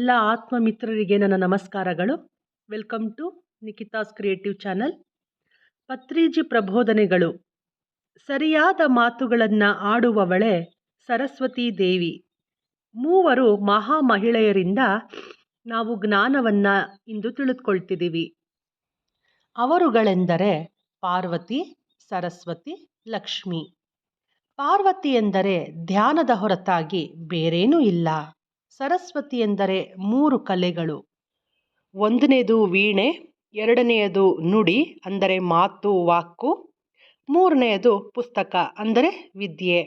ಎಲ್ಲ ಆತ್ಮಮಿತ್ರರಿಗೆ ನನ್ನ ನಮಸ್ಕಾರಗಳು. Welcome to Nikitha's creative channel Patriji ಪ್ರಬೋಧನೆಗಳು. ಸರಿಯಾದ ಮಾತುಗಳನ್ನು ಆಡುವವಳೆ ಸರಸ್ವತಿ ದೇವಿ. ಮೂವರು ಮಹಾ ಮಹಿಳೆಯರಿಂದ ನಾವು ಜ್ಞಾನವನ್ನು ಇಂದು ತಿಳಿದುಕೊಳ್ತಿದ್ದೀವಿ. ಅವರುಗಳೆಂದರೆ ಪಾರ್ವತಿ, ಸರಸ್ವತಿ, ಲಕ್ಷ್ಮಿ. ಪಾರ್ವತಿ ಎಂದರೆ ಧ್ಯಾನದ ಹೊರತಾಗಿ ಬೇರೇನೂ ಇಲ್ಲ. ಸರಸ್ವತಿ ಎಂದರೆ ಮೂರು ಕಲೆಗಳು. ಒಂದನೇದು ವೀಣೆ, ಎರಡನೆಯದು ನುಡಿ, ಅಂದರೆ ಮಾತು, ವಾಕು. ಮೂರನೆಯದು ಪುಸ್ತಕ, ಅಂದರೆ ವಿದ್ಯೆ.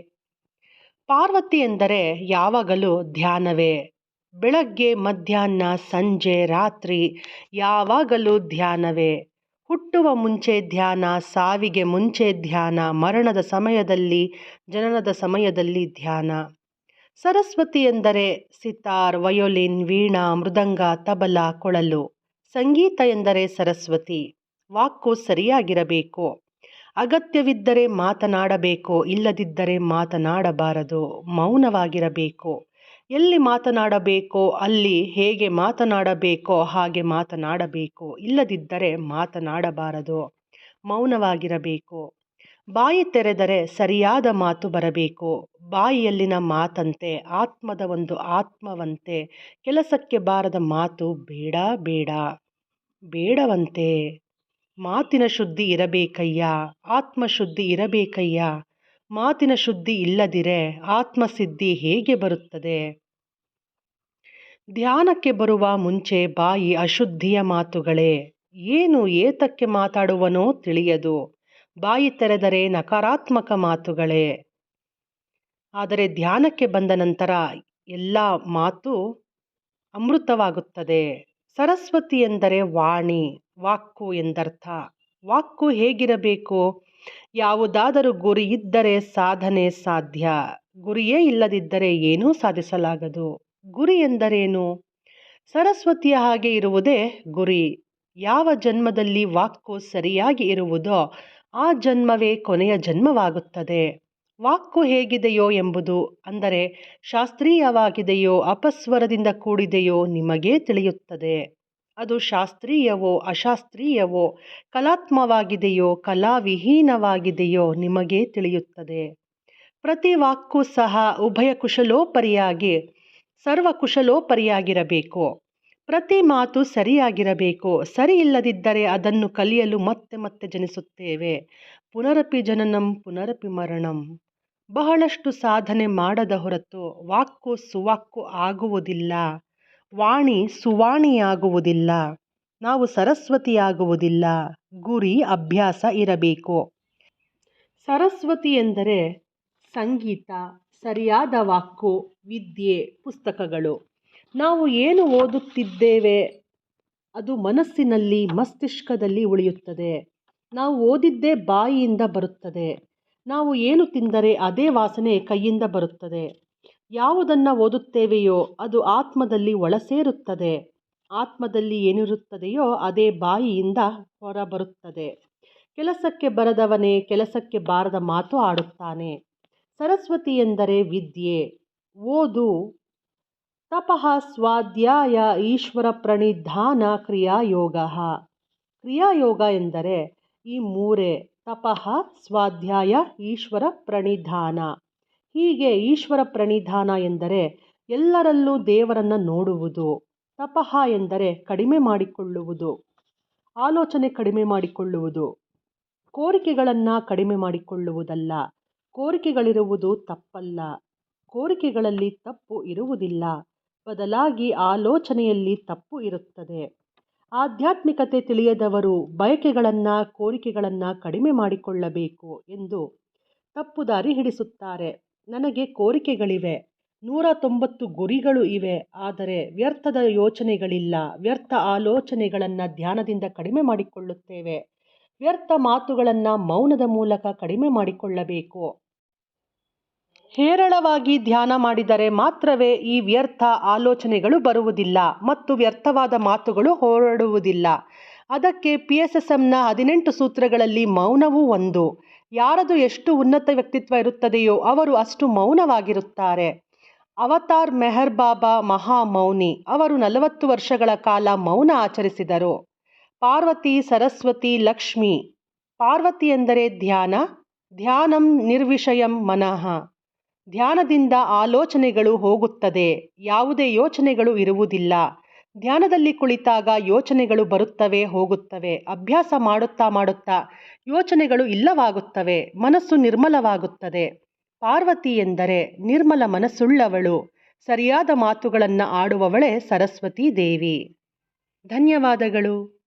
ಪಾರ್ವತಿ ಎಂದರೆ ಯಾವಾಗಲೂ ಧ್ಯಾನವೇ. ಬೆಳಗ್ಗೆ, ಮಧ್ಯಾಹ್ನ, ಸಂಜೆ, ರಾತ್ರಿ ಯಾವಾಗಲೂ ಧ್ಯಾನವೇ. ಹುಟ್ಟುವ ಮುಂಚೆ ಧ್ಯಾನ, ಸಾವಿಗೆ ಮುಂಚೆ ಧ್ಯಾನ, ಮರಣದ ಸಮಯದಲ್ಲಿ, ಜನನದ ಸಮಯದಲ್ಲಿ ಧ್ಯಾನ. ಸರಸ್ವತಿ ಎಂದರೆ ಸಿತಾರ್, ವಯೋಲಿನ್, ವೀಣಾ, ಮೃದಂಗ, ತಬಲ, ಕೊಳಲು. ಸಂಗೀತ ಎಂದರೆ ಸರಸ್ವತಿ. ವಾಕು ಸರಿಯಾಗಿರಬೇಕು. ಅಗತ್ಯವಿದ್ದರೆ ಮಾತನಾಡಬೇಕು, ಇಲ್ಲದಿದ್ದರೆ ಮಾತನಾಡಬಾರದು, ಮೌನವಾಗಿರಬೇಕು. ಎಲ್ಲಿ ಮಾತನಾಡಬೇಕೋ, ಅಲ್ಲಿ ಹೇಗೆ ಮಾತನಾಡಬೇಕೋ ಹಾಗೆ ಮಾತನಾಡಬೇಕು, ಇಲ್ಲದಿದ್ದರೆ ಮಾತನಾಡಬಾರದು, ಮೌನವಾಗಿರಬೇಕು. ಬಾಯಿ ತೆರೆದರೆ ಸರಿಯಾದ ಮಾತು ಬರಬೇಕು. ಬಾಯಿಯಲ್ಲಿನ ಮಾತಂತೆ, ಆತ್ಮದ ಒಂದು ಆತ್ಮವಂತೆ, ಕೆಲಸಕ್ಕೆ ಬಾರದ ಮಾತು ಬೇಡ ಬೇಡ. ಬೇಡವಂತೆ. ಮಾತಿನ ಶುದ್ಧಿ ಇರಬೇಕಯ್ಯ? ಆತ್ಮಶುದ್ಧಿ ಇರಬೇಕಯ್ಯ? ಮಾತಿನ ಶುದ್ಧಿ ಇಲ್ಲದಿರೆ ಆತ್ಮಸಿದ್ಧಿ ಹೇಗೆ ಬರುತ್ತದೆ? ಧ್ಯಾನಕ್ಕೆ ಬರುವ ಮುಂಚೆ ಬಾಯಿ ಅಶುದ್ಧಿಯ ಮಾತುಗಳೇ. ಏನು ಏತಕ್ಕೆ ಮಾತಾಡುವನೋ ತಿಳಿಯದು. ಬಾಯಿ ತೆರೆದರೆ ನಕಾರಾತ್ಮಕ ಮಾತುಗಳೇ. ಆದರೆ ಧ್ಯಾನಕ್ಕೆ ಬಂದ ನಂತರ ಎಲ್ಲ ಮಾತು ಅಮೃತವಾಗುತ್ತದೆ. ಸರಸ್ವತಿ ಎಂದರೆ ವಾಣಿ, ವಾಕ್ಕು ಎಂದರ್ಥ. ವಾಕ್ಕು ಹೇಗಿರಬೇಕು? ಯಾವುದಾದರೂ ಗುರಿ ಇದ್ದರೆ ಸಾಧನೆ ಸಾಧ್ಯ. ಗುರಿಯೇ ಇಲ್ಲದಿದ್ದರೆ ಏನೂ ಸಾಧಿಸಲಾಗದು. ಗುರಿ ಎಂದರೇನು? ಸರಸ್ವತಿಯ ಹಾಗೆ ಇರುವುದೇ ಗುರಿ. ಯಾವ ಜನ್ಮದಲ್ಲಿ ವಾಕ್ಕು ಸರಿಯಾಗಿ ಇರುವುದೋ ಆ ಜನ್ಮವೇ ಕೊನೆಯ ಜನ್ಮವಾಗುತ್ತದೆ. ವಾಕ್ಕು ಹೇಗಿದೆಯೋ ಎಂಬುದು, ಅಂದರೆ ಶಾಸ್ತ್ರೀಯವಾಗಿದೆಯೋ ಅಪಸ್ವರದಿಂದ ಕೂಡಿದೆಯೋ ನಿಮಗೇ ತಿಳಿಯುತ್ತದೆ. ಅದು ಶಾಸ್ತ್ರೀಯವೋ ಅಶಾಸ್ತ್ರೀಯವೋ, ಕಲಾತ್ಮವಾಗಿದೆಯೋ ಕಲಾವಿಹೀನವಾಗಿದೆಯೋ ನಿಮಗೇ ತಿಳಿಯುತ್ತದೆ. ಪ್ರತಿ ವಾಕ್ಕು ಸಹ ಉಭಯ ಕುಶಲೋಪರಿಯಾಗಿ ಸರ್ವ ಕುಶಲೋಪರಿಯಾಗಿರಬೇಕು ಪ್ರತಿ ಮಾತು ಸರಿಯಾಗಿರಬೇಕು. ಸರಿ ಇಲ್ಲದಿದ್ದರೆ ಅದನ್ನು ಕಲಿಯಲು ಮತ್ತೆ ಮತ್ತೆ ಜನಿಸುತ್ತೇವೆ. ಪುನರಪಿ ಜನನಂ, ಪುನರಪಿ ಮರಣಂ. ಬಹಳಷ್ಟು ಸಾಧನೆ ಮಾಡದ ಹೊರತು ವಾಕ್ಕು ಸುವಾಕ್ಕು ಆಗುವುದಿಲ್ಲ. ವಾಣಿ ಸುವಾಣಿಯಾಗುವುದಿಲ್ಲ. ನಾವು ಸರಸ್ವತಿಯಾಗುವುದಿಲ್ಲ. ಗುರಿ, ಅಭ್ಯಾಸ ಇರಬೇಕು. ಸರಸ್ವತಿ ಎಂದರೆ ಸಂಗೀತ, ಸರಿಯಾದ ವಾಕ್ಕು, ವಿದ್ಯೆ, ಪುಸ್ತಕಗಳು. ನಾವು ಏನು ಓದುತ್ತಿದ್ದೇವೆ? ಅದು ಮನಸ್ಸಿನಲ್ಲಿ, ಮಸ್ತಿಷ್ಕದಲ್ಲಿ ಉಳಿಯುತ್ತದೆ. ನಾವು ಓದಿದ್ದೇ ಬಾಯಿಯಿಂದ ಬರುತ್ತದೆ. ನಾವು ಏನು ತಿಂದರೆ ಅದೇ ವಾಸನೆ ಕೈಯಿಂದ ಬರುತ್ತದೆ. ಯಾವುದನ್ನು ಓದುತ್ತೇವೆಯೋ, ಅದು ಆತ್ಮದಲ್ಲಿ ಒಳಸೇರುತ್ತದೆ ಆತ್ಮದಲ್ಲಿ ಏನಿರುತ್ತದೆಯೋ, ಅದೇ ಬಾಯಿಯಿಂದ ಹೊರಬರುತ್ತದೆ. ಕೆಲಸಕ್ಕೆ ಬರದವನೇ ಕೆಲಸಕ್ಕೆ ಬಾರದ ಮಾತು ಆಡುತ್ತಾನೆ. ಸರಸ್ವತಿ ಎಂದರೆ ವಿದ್ಯೆ. ಓದು ತಪಃ ಸ್ವಾಧ್ಯಾಯ ಈಶ್ವರ ಪ್ರಣಿಧಾನ ಕ್ರಿಯಾಯೋಗ. ಕ್ರಿಯಾಯೋಗ ಎಂದರೆ ಈ ಮೂರೇ, ತಪಃ, ಸ್ವಾಧ್ಯಾಯ, ಈಶ್ವರ ಪ್ರಣಿಧಾನ. ಹೀಗೆ ಈಶ್ವರ ಪ್ರಣಿಧಾನ ಎಂದರೆ ಎಲ್ಲರಲ್ಲೂ ದೇವರನ್ನು ನೋಡುವುದು, ತಪಃ ಎಂದರೆ ಕಡಿಮೆ ಮಾಡಿಕೊಳ್ಳುವುದು, ಆಲೋಚನೆ ಕಡಿಮೆ ಮಾಡಿಕೊಳ್ಳುವುದು, ಕೋರಿಕೆಗಳನ್ನು ಕಡಿಮೆ ಮಾಡಿಕೊಳ್ಳುವುದಲ್ಲ, ಕೋರಿಕೆಗಳಿರುವುದು ತಪ್ಪಲ್ಲ, ಕೋರಿಕೆಗಳಲ್ಲಿ ತಪ್ಪು ಇರುವುದಿಲ್ಲ. ಬದಲಾಗಿ ಆಲೋಚನೆಯಲ್ಲಿ ತಪ್ಪು ಇರುತ್ತದೆ. ಆಧ್ಯಾತ್ಮಿಕತೆ ತಿಳಿಯದವರು ಬಯಕೆಗಳನ್ನು, ಕೋರಿಕೆಗಳನ್ನು ಕಡಿಮೆ ಮಾಡಿಕೊಳ್ಳಬೇಕು ಎಂದು ತಪ್ಪು ದಾರಿ ಹಿಡಿಸುತ್ತಾರೆ. ನನಗೆ ಕೋರಿಕೆಗಳಿವೆ. ನೂರ ತೊಂಬತ್ತು ಗುರಿಗಳು ಇವೆ. ಆದರೆ ವ್ಯರ್ಥದ ಯೋಚನೆಗಳಿಲ್ಲ. ವ್ಯರ್ಥ ಆಲೋಚನೆಗಳನ್ನು ಧ್ಯಾನದಿಂದ ಕಡಿಮೆ ಮಾಡಿಕೊಳ್ಳುತ್ತೇವೆ. ವ್ಯರ್ಥ ಮಾತುಗಳನ್ನು ಮೌನದ ಮೂಲಕ ಕಡಿಮೆ ಮಾಡಿಕೊಳ್ಳಬೇಕು. ಹೇರಳವಾಗಿ ಧ್ಯಾನ ಮಾಡಿದರೆ ಮಾತ್ರವೇ ಈ ವ್ಯರ್ಥ ಆಲೋಚನೆಗಳು ಬರುವುದಿಲ್ಲ ಮತ್ತು ವ್ಯರ್ಥವಾದ ಮಾತುಗಳು ಹೊರಡುವುದಿಲ್ಲ. ಅದಕ್ಕೆ ಪಿ ಎಸ್ ಎಸ್ ಎಂನ ಹದಿನೆಂಟು ಸೂತ್ರಗಳಲ್ಲಿ ಮೌನವೂ ಒಂದು. ಯಾರದು ಎಷ್ಟು ಉನ್ನತ ವ್ಯಕ್ತಿತ್ವ ಇರುತ್ತದೆಯೋ ಅವರು ಅಷ್ಟು ಮೌನವಾಗಿರುತ್ತಾರೆ. ಅವತಾರ್ ಮೆಹರ್ ಬಾಬಾ ಮಹಾಮೌನಿ ಅವರು ನಲವತ್ತು ವರ್ಷಗಳ ಕಾಲ ಮೌನ ಆಚರಿಸಿದರು. ಪಾರ್ವತಿ, ಸರಸ್ವತಿ, ಲಕ್ಷ್ಮಿ. ಪಾರ್ವತಿ ಎಂದರೆ ಧ್ಯಾನ, ಧ್ಯಾನಂ ನಿರ್ವಿಷಯಂ ಮನಃ. ಧ್ಯಾನದಿಂದ ಆಲೋಚನೆಗಳು ಹೋಗುತ್ತದೆ. ಯಾವುದೇ ಯೋಚನೆಗಳು ಇರುವುದಿಲ್ಲ. ಧ್ಯಾನದಲ್ಲಿ ಕುಳಿತಾಗ ಯೋಚನೆಗಳು ಬರುತ್ತವೆ, ಹೋಗುತ್ತವೆ. ಅಭ್ಯಾಸ ಮಾಡುತ್ತಾ ಮಾಡುತ್ತಾ ಯೋಚನೆಗಳು ಇಲ್ಲವಾಗುತ್ತವೆ, ಮನಸ್ಸು ನಿರ್ಮಲವಾಗುತ್ತದೆ. ಪಾರ್ವತಿ ಎಂದರೆ ನಿರ್ಮಲ ಮನಸ್ಸುಳ್ಳವಳು. ಸರಿಯಾದ ಮಾತುಗಳನ್ನು ಆಡುವವಳೇ ಸರಸ್ವತಿ ದೇವಿ. ಧನ್ಯವಾದಗಳು.